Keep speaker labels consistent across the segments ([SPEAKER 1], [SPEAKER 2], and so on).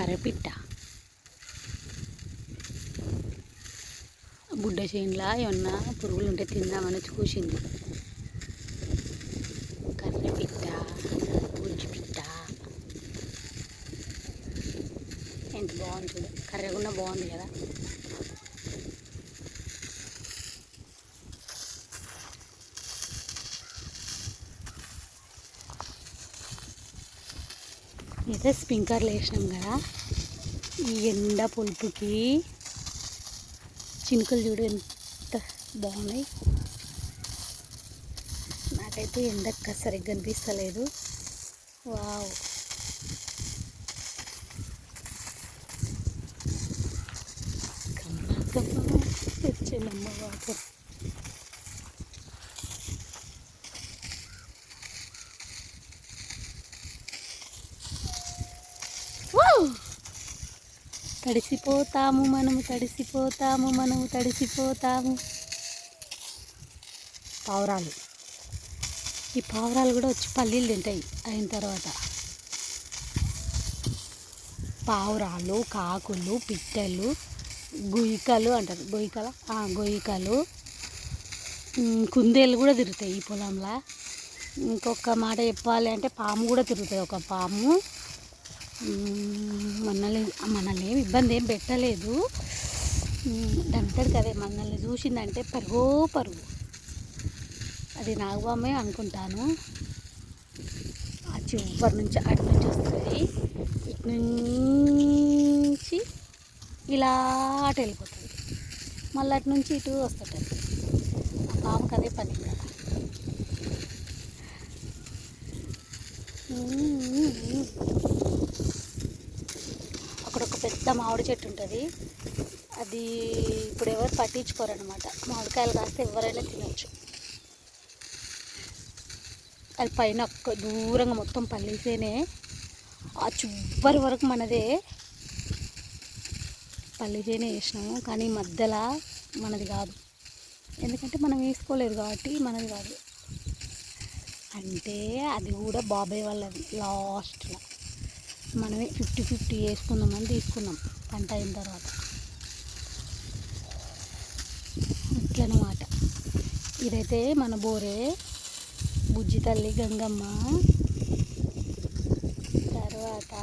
[SPEAKER 1] కర్రపిట్ట బుడ్డ చేనులా ఏమన్నా పురుగులు ఉంటే తిందామని చూసింది. కర్రపిట్ట బుజ్జి పిట్ట ఎంత బాగుంది చూడు. కర్రగున్న బాగుంది కదా. అయితే స్ప్రింకర్లు వేసినాం కదా. ఈ ఎండ పులుపుకి చినుకులు చూడు ఎంత బాగున్నాయి. నాకైతే ఎండ సరిగ్గా అనిపిస్తలేదు. వావ్. కమ్మ కమ్మ తెచ్చేనమ్మ వాటర్ వావ్ తడిసిపోతాము మనము తడిసిపోతాము మనము తడిసిపోతాము. పావురాలు. ఈ పావురాలు కూడా వచ్చి పల్లీలు తింటాయి అయిన తర్వాత. పావురాలు కాకులు పిట్టలు గుయికలు అంటారు. గొయ్యికల గొయ్యికలు కుందేలు కూడా తిరుగుతాయి ఈ పొలంలో. ఇంకొక మాట చెప్పాలి అంటే పాము కూడా తిరుగుతుంది ఒక పాము. మనల్ని మనల్ని ఏమి ఇబ్బంది ఏం పెట్టలేదు. అంటాడు కదే మనల్ని చూసిందంటే పరుగో పరుగు. అది నాగబామే అనుకుంటాను. ఆ చివరి నుంచి అటు నుంచి వస్తుంది. ఇటు నుంచి ఇలా అటు వెళ్ళిపోతుంది. మళ్ళీ అటు నుంచి ఇటు వస్తుంటుంది. ఆ కదే అదే పని. కదా మామిడి చెట్టు ఉంటుంది. అది ఇప్పుడు ఎవరు పట్టించుకోరనమాట మామిడికాయలు కాస్తే ఎవరైనా తినచ్చు. అది పైన ఒక్క దూరంగా మొత్తం పల్లీసేనే ఆ చివరి వరకు మనదే పల్లీసేనే వేసినాము. కానీ మధ్యలో మనది కాదు. ఎందుకంటే మనం వేసుకోలేదు కాబట్టి మనది కాదు. అంటే అది కూడా బాబాయ్ వాళ్ళది లాస్ట్లో. మనమే ఫిఫ్టీ ఫిఫ్టీ వేసుకుందామని తీసుకున్నాం. పంట అయిన తర్వాత. అట్లనమాట ఇదైతే మన బోరే బుజ్జి తల్లి గంగమ్మ. తర్వాత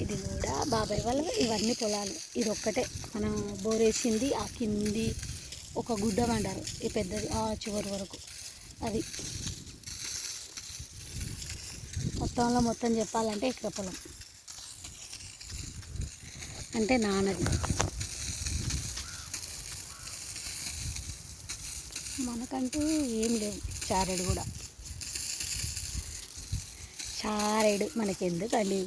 [SPEAKER 1] ఇది కూడా బాబాయ్ వాళ్ళ ఇవన్నీ పొలాలు. ఇది ఒక్కటే మనం బోరేసింది ఆ కింది ఒక గుడ్డ అంటారు ఈ పెద్దది ఆ చివరి వరకు. అది. మొత్తంలో మొత్తం చెప్పాలంటే ఇక్కడ పొలం. అంటే నాన్నది మనకంటూ ఏం లేవు చారెడు కూడా. చారెడు మనకెందుకండి?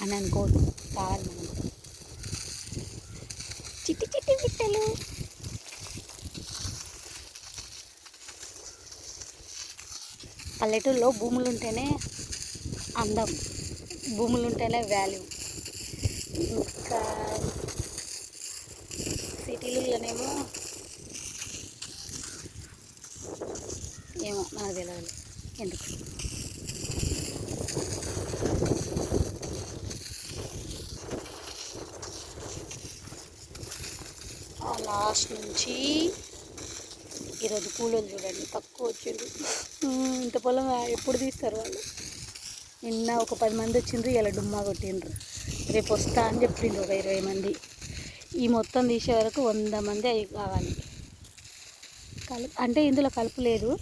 [SPEAKER 1] అని అనుకోదు కావాలి మనం చిట్టి చిట్టి పిట్టలు పల్లెటూరులో భూములు ఉంటేనే అందం భూములు ఉంటేనే వాల్యూ ఇంకా సిటీలలోనేమో ఏమో నాకు తెలియదు ఎందుకు? ఆ లాస్ట్ నుంచి ఈరోజు కూలోళ్ళు చూడండి తక్కువ వచ్చిండ్రు. ఇంత పొలం ఎప్పుడు తీస్తారు వాళ్ళు? నిన్న ఒక పది మంది వచ్చిండ్రు ఇలా డుమ్మా కొట్టిండ్రు. రేపు వస్తా అని చెప్పిండ్రు ఒక ఇరవై మంది. ఈ మొత్తం తీసే వరకు వంద మంది అవి కావాలి. కలుపు అంటే ఇందులో కలుపు లేదు.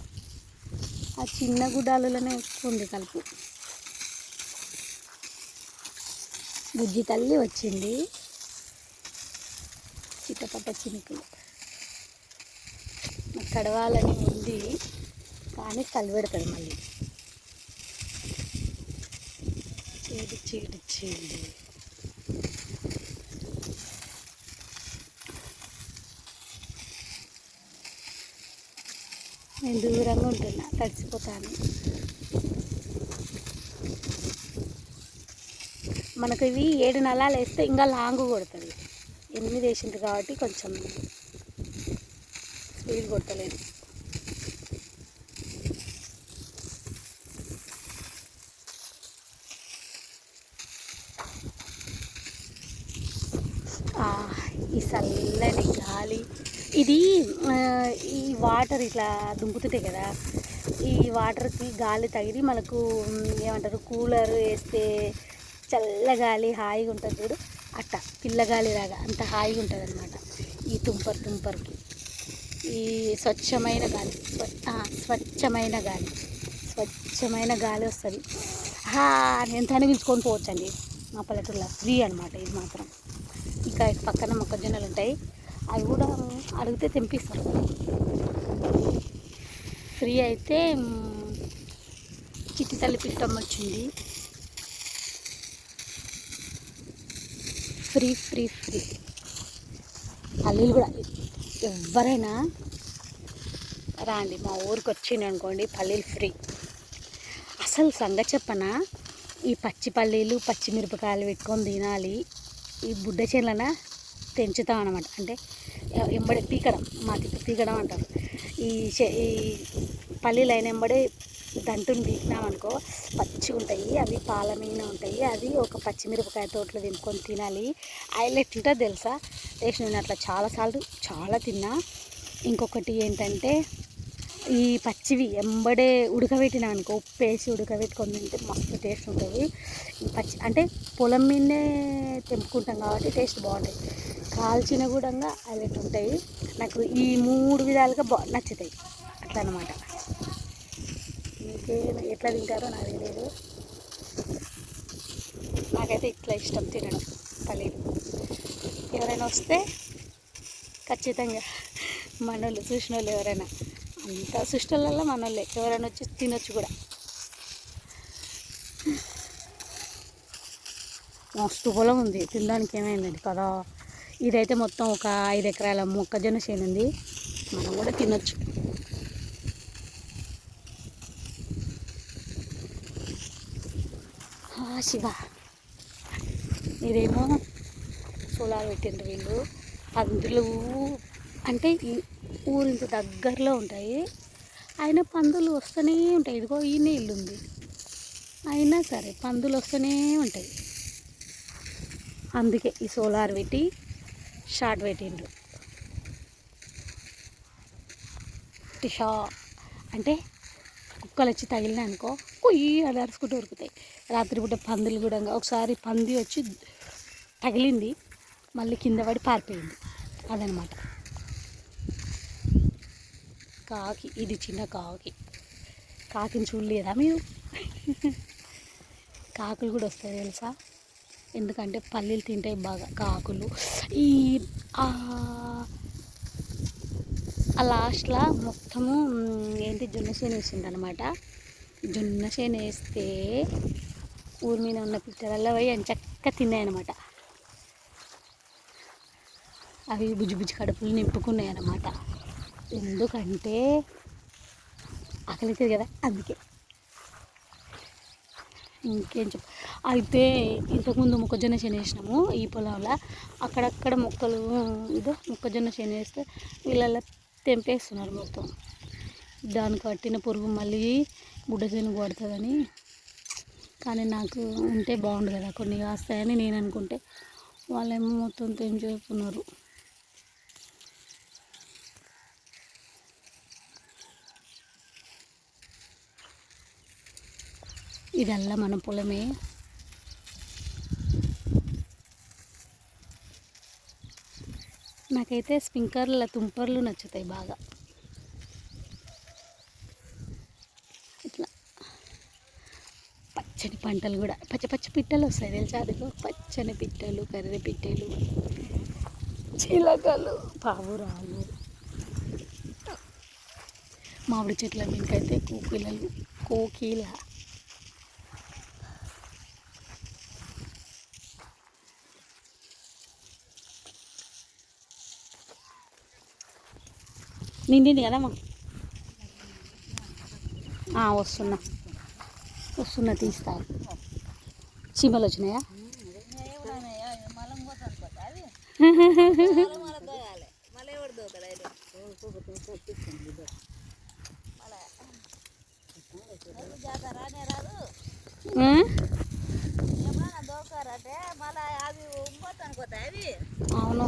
[SPEAKER 1] ఆ చిన్న గుడ్డాలలోనే ఎక్కువ ఉంది కలుపు. బుజ్జి తల్లి వచ్చింది. చిట్టపట్ట చినుకులు. కడవాలని ఉంది. కానీ కలిపెడతాడు మళ్ళీ. చీటి చీటి నేను దూరంగా ఉంటున్నా తడిసిపోతాను. మనకు ఇవి ఏడు నలాలు వేస్తే ఇంకా లాంగ్ కొడుతుంది. ఎనిమిది వేసింది కాబట్టి కొంచెం స్పీడ్ కొట్టలేదు. ఈ చల్లని గాలి. ఇది ఈ వాటర్ ఇట్లా దుంపుతుంటాయి కదా ఈ వాటర్కి గాలి తగిలి మనకు ఏమంటారు కూలర్ వేస్తే చల్ల గాలి హాయిగా ఉంటుంది చూడు. అట్ట పిల్లగాలి లాగా అంత హాయిగా ఉంటుంది అనమాట ఈ తుంపర్ తుంపర్కి. ఈ స్వచ్ఛమైన గాలి. స్వచ్ఛమైన గాలి. స్వచ్ఛమైన గాలి వస్తుంది. హా నేను తనిపించుకొని పోవచ్చండి. మా పల్లెటూరులో ఫ్రీ అనమాట ఇది మాత్రం. ఇంకా పక్కన మొక్కజొన్నలు ఉంటాయి. అవి కూడా అడిగితే తెంపిస్తారు. ఫ్రీ అయితే చిట్టి తల్లి పిట్టం వచ్చింది. Free free free. అల్లులు కూడా ఎవరైనా రాండి మా ఊరికి వచ్చింది అనుకోండి పల్లీలు ఫ్రీ. అసలు సంగతి చెప్పనా? ఈ పచ్చి పల్లీలు పచ్చిమిరపకాయలు పెట్టుకొని తినాలి ఈ బుడ్డ చేనులన? తెంచుతాం అనమాట అంటే ఎంబడే పీకడం మాది పీకడం అంటారు. ఈ చే- ఈ పల్లీలు అయిన ఎంబడే దంటుని పీకినామనుకో పచ్చిగా ఉంటాయి అవి పాల మీద ఉంటాయి. అది ఒక పచ్చిమిరపకాయ తోటలో తినుకొని తినాలి. హైలైట్ ఉంటుంది తెలుసా? టేస్ట్ నేను అట్లా చాలాసార్లు చాలా తిన్నా. ఇంకొకటి ఏంటంటే ఈ పచ్చివి ఎంబడే ఉడకబెట్టిన అనుకో ఉప్పు వేసి ఉడకబెట్టుకొని తింటే మస్తు టేస్ట్ ఉంటుంది. పచ్చి అంటే పొలం మీదనే తెంపుకుంటాం కాబట్టి టేస్ట్ బాగుంటుంది కాల్చిన కూడా హైలైట్ ఉంటాయి. నాకు ఈ మూడు విధాలుగా బా నచ్చుతాయి. అట్లా అనమాట ఎట్లా తింటారో నాకు తెలియదు. నాకైతే ఇట్లా ఇష్టం తినడం పల్లీలు. ఎవరైనా వస్తే ఖచ్చితంగా మనోళ్ళు చూసిన వాళ్ళు ఎవరైనా. అంత సృష్టిలలో మనోళ్ళే. ఎవరైనా వచ్చి తినొచ్చు కూడా. మస్తు పొలం ఉంది. తినడానికి ఏమైందండి? కదా. ఇదైతే మొత్తం ఒక ఐదు ఎకరాల మొక్కజొన్న చేనుంది. మనం కూడా తినొచ్చు. శివ ఇదేమో సోలార్ పెట్టిండ్రు వీళ్ళు. పందులు అంటే ఊరికి ఊరింత దగ్గరలో ఉంటాయి. అయినా పందులు వస్తూనే ఉంటాయి. ఇదిగో ఈయన ఇల్లు ఉంది అయినా సరే పందులు వస్తూనే ఉంటాయి. అందుకే ఈ సోలార్ పెట్టి షార్ట్ పెట్టిండ్రు. టిషా అంటే కుక్కలు వచ్చి తగిలినాయి అనుకో కొయ్యి అని అరుచుకుంటూ ఉరుకుతాయి. రాత్రిపూట పందులు కూడా ఒకసారి పంది వచ్చి తగిలింది మళ్ళీ కింద పడి పారిపోయింది. అదనమాట. కాకి ఇది చిన్న కాకి. కాకిని చూడలేదా మీరు? కాకులు కూడా వస్తాయి తెలుసా? ఎందుకంటే పల్లీలు తింటాయి బాగా కాకులు. ఈ ఆ లాస్ట్లో మొత్తము ఏంటి జొన్న చేను వేసిండు అనమాట జొన్న చేను వేస్తే ఊరి మీద ఉన్న పిట్టలలో పోయి అని చక్కగా తిన్నాయి అనమాట అవి బుజ్జి బుజ్జి కడుపులు నింపుకున్నాయి అనమాట ఎందుకంటే ఆకలితుంది కదా అందుకే. ఇంకేం చెప్ప అయితే ఇంతకుముందు మొక్కజొన్న చేను వేసినాము ఈ పొలంలో. అక్కడక్కడ మొక్కలు ఇదో మొక్కజొన్న చేను వేస్తే వీళ్ళల్లో తెంపేస్తున్నారు మొత్తం. దానికి పట్టిన పురుగు మళ్ళీ గుడ్డ చేనుకు పడుతుందని. కానీ నాకు ఉంటే బాగుండు కదా కొన్ని కాస్తాయని నేను అనుకుంటే. వాళ్ళేమో మొత్తం తెంచేస్తున్నారు. ఇదల్లా మన పొలమే. నాకైతే స్ప్రింక్లర్ల తుంపర్లు నచ్చుతాయి బాగా. ఇట్లా పచ్చని పంటలు కూడా పచ్చ పచ్చ పిట్టలు వస్తాయి తెలుసా అదిగో పచ్చని పిట్టలు కర్రె పిట్టలు చిలకలు పావురాలు. మామిడి చెట్ల మీదకైతే కోకిలలు కోకిల. నిండింది కదమ్మా వస్తున్నా. వస్తున్నా తీస్తా. చీమలు వచ్చినాయా? అవును.